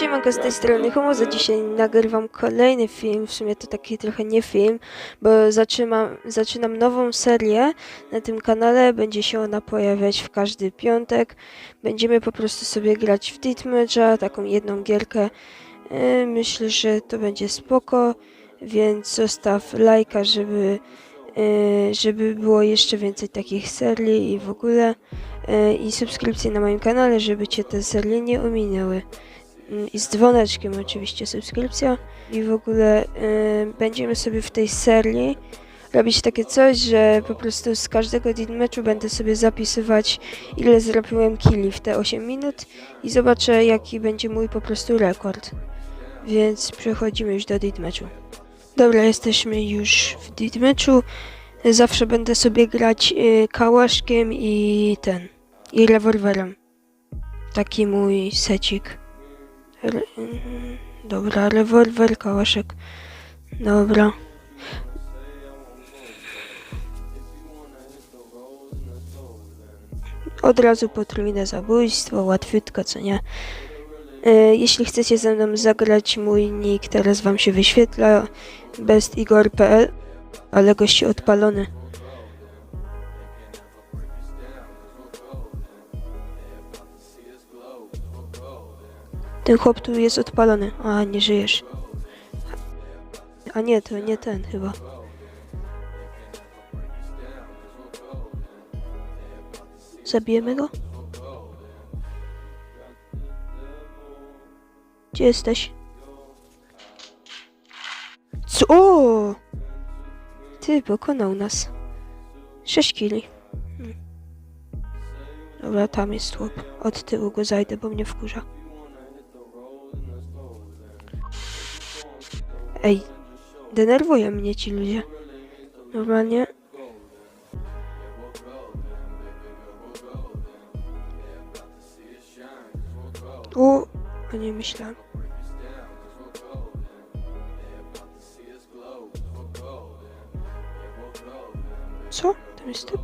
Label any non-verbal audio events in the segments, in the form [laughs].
siemanko, z tej strony Homoza. Dzisiaj nagrywam kolejny film, w sumie to taki trochę nie film, bo zaczynam, zaczynam nową serię na tym kanale. Będzie się ona pojawiać w każdy piątek. Będziemy po prostu sobie grać w Deathmatcha, taką jedną gierkę. Yy, Myślę, że to będzie spoko, więc zostaw lajka, żeby, yy, żeby było jeszcze więcej takich serii i w ogóle. Yy, I subskrypcję na moim kanale, żeby cię te serie nie ominęły. Mm, i z dzwoneczkiem oczywiście subskrypcja i w ogóle y, będziemy sobie w tej serii robić takie coś, że po prostu z każdego meczu będę sobie zapisywać ile zrobiłem killi w te 8 minut i zobaczę jaki będzie mój po prostu rekord. Więc przechodzimy już do meczu. Dobra, jesteśmy już w meczu. Zawsze będę sobie grać y, kałaszkiem i ten i rewolwerem. Taki mój secik. Re dobra, rewolwer, kałaszek. Dobra. Od razu potrójne zabójstwo, łatwiutko, co nie? E, jeśli chcecie ze mną zagrać, mój nick teraz wam się wyświetla. bestigor.pl Ale gości odpalony. Ten chłop tu jest odpalony. A, nie żyjesz. A nie, to nie ten chyba. Zabijemy go? Gdzie jesteś? Co? O! Ty, pokonał nas. 6 kili. Dobra, tam jest chłop. Od tyłu go zajdę, bo mnie wkurza. Ej, denerwują mnie ci ludzie. Normalnie. O, nie myślałem. Co? Tam jest typ?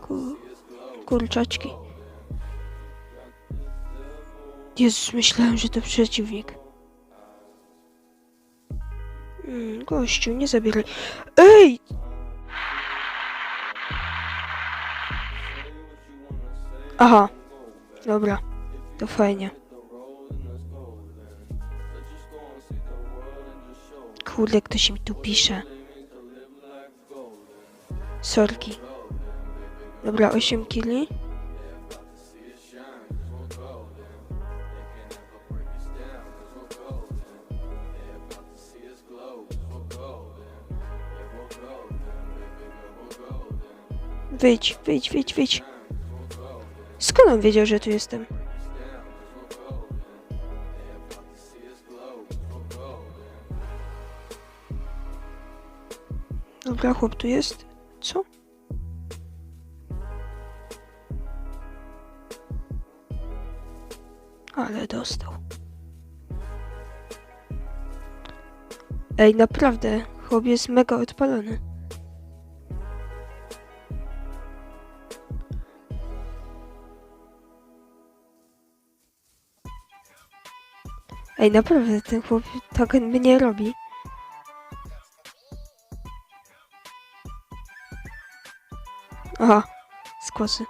Ku- Kurczaczki. Jezus, myślałem, że to przeciwnik. Mm, gościu, nie zabieraj. Ej! Aha. Dobra. To fajnie. Kurde, ktoś mi tu pisze. Sorki. Dobra, 8 kili. Wyjdź, wyjdź, wyjdź, wyjdź. Skąd on wiedział, że tu jestem? Dobra, chłop tu jest. Co? Ale dostał. Ej, naprawdę, chłop jest mega odpalony. Ej, naprawdę, ten chłop tak mnie robi. Aha, skosy.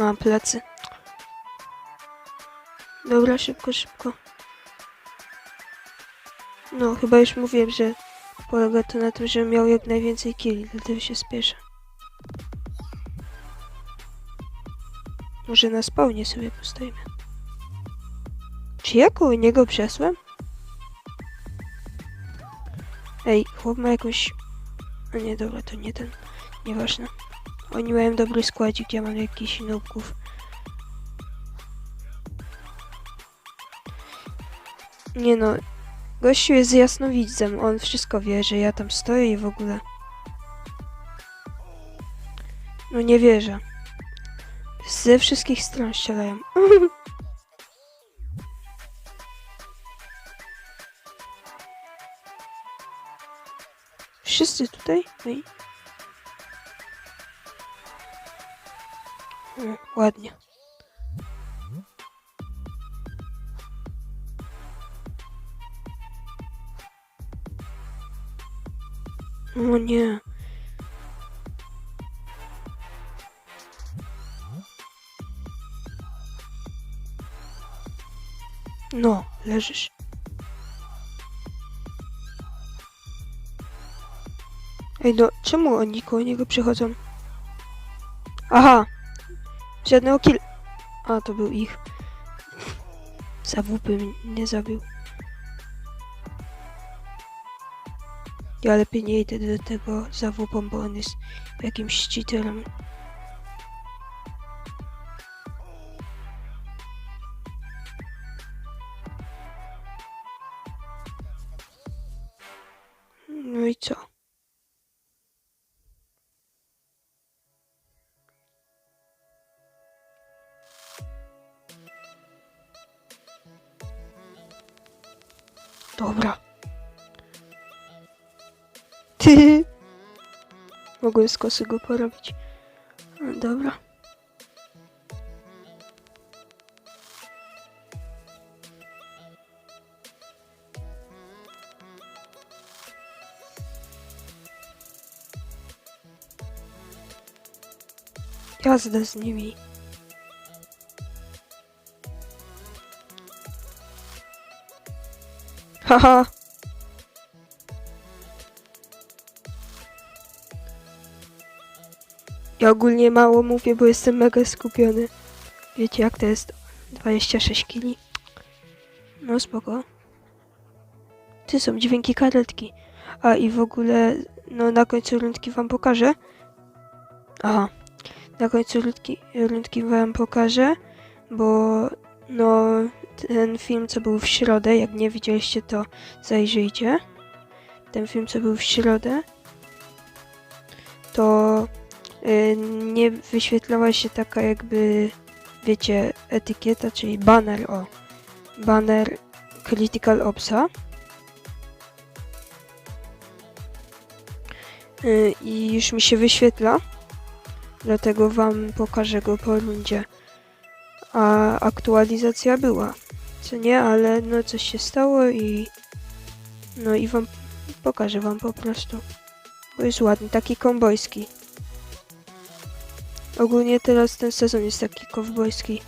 A, plecy. Dobra, szybko, szybko. No, chyba już mówiłem, że polega to na tym, że miał jak najwięcej killi, dlatego się spieszę. Może na spawnie sobie postawimy. Czy ja koło niego przesłem? Ej, chłop ma jakąś... A nie, dobra, to nie ten. Nieważne. Oni mają dobry składzik, ja mam jakiś nubków. Nie no, gościu jest jasnowidzem, on wszystko wie, że ja tam stoję i w ogóle. No nie wierzę. Ze wszystkich stron strzelają. [laughs] Wszyscy tutaj? I... O, ładnie. O nie. No, leżysz. Ej, no, czemu oni koło niego przychodzą? Aha! Żadnego kill... A, to był ich. Za WP mnie zabił. Ja lepiej nie idę do tego za WP, bo on jest jakimś cheaterem. No i co? Dobra. [laughs] Ty. Mogłem z kosy go porobić. Dobra. Jazda z nimi. [laughs] Haha. Ja ogólnie mało mówię, bo jestem mega skupiony. Wiecie jak to jest? 26 kili. No spoko. Ty są dźwięki karetki. A i w ogóle, no na końcu rundki wam pokażę. Aha. Na końcu rundki, rundki wam pokażę, bo no ten film co był w środę, jak nie widzieliście to zajrzyjcie. Ten film co był w środę, to y, nie wyświetlała się taka jakby, wiecie, etykieta, czyli banner, o, banner Critical Opsa. Y, I już mi się wyświetla, dlatego wam pokażę go po rundzie. A aktualizacja była, co nie, ale no coś się stało i no i wam pokażę wam po prostu. Bo jest ładny, taki kowbojski. Ogólnie teraz ten sezon jest taki kowbojski.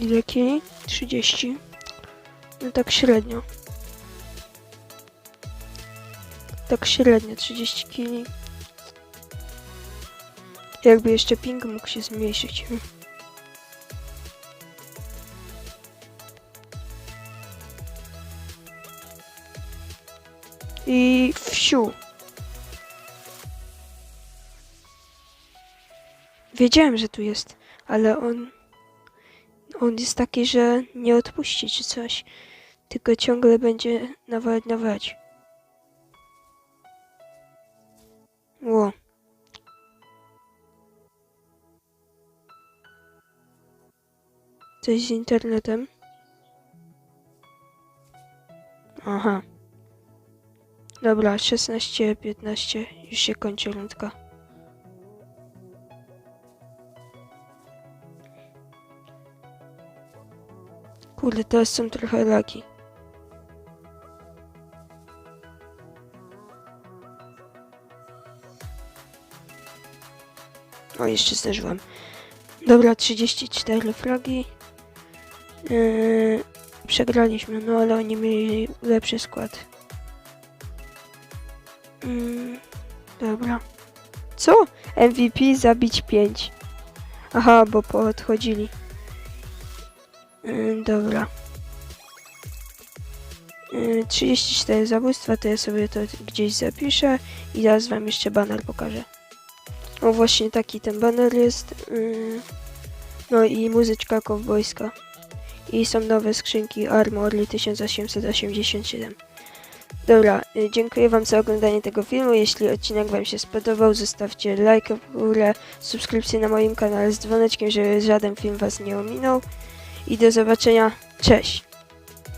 Ile kili? 30. No tak średnio. Tak średnio 30 kili. Jakby jeszcze ping mógł się zmniejszyć. I wsiu. Wiedziałem, że tu jest, ale on. On jest taki, że nie odpuści czy coś. Tylko ciągle będzie nawalać, nawalać. Ło. Coś z internetem? Aha. Dobra, 16, 15, już się kończy rundka. Kurde, teraz są trochę laki. O, jeszcze zdążyłam. Dobra, 34 fragi. Yy, przegraliśmy, no ale oni mieli lepszy skład. Mm, dobra. Co? MVP zabić 5. Aha, bo poodchodzili. Yy, dobra. Yy, 34 zabójstwa, to ja sobie to gdzieś zapiszę i zaraz wam jeszcze baner pokażę. O, właśnie taki ten baner jest. Yy, no i muzyczka kowbojska. I są nowe skrzynki Armory 1887. Dobra, y, dziękuję Wam za oglądanie tego filmu. Jeśli odcinek Wam się spodobał, zostawcie like w górę, subskrypcję na moim kanale z dzwoneczkiem, żeby żaden film Was nie ominął. i do zobaczenia. Cześć!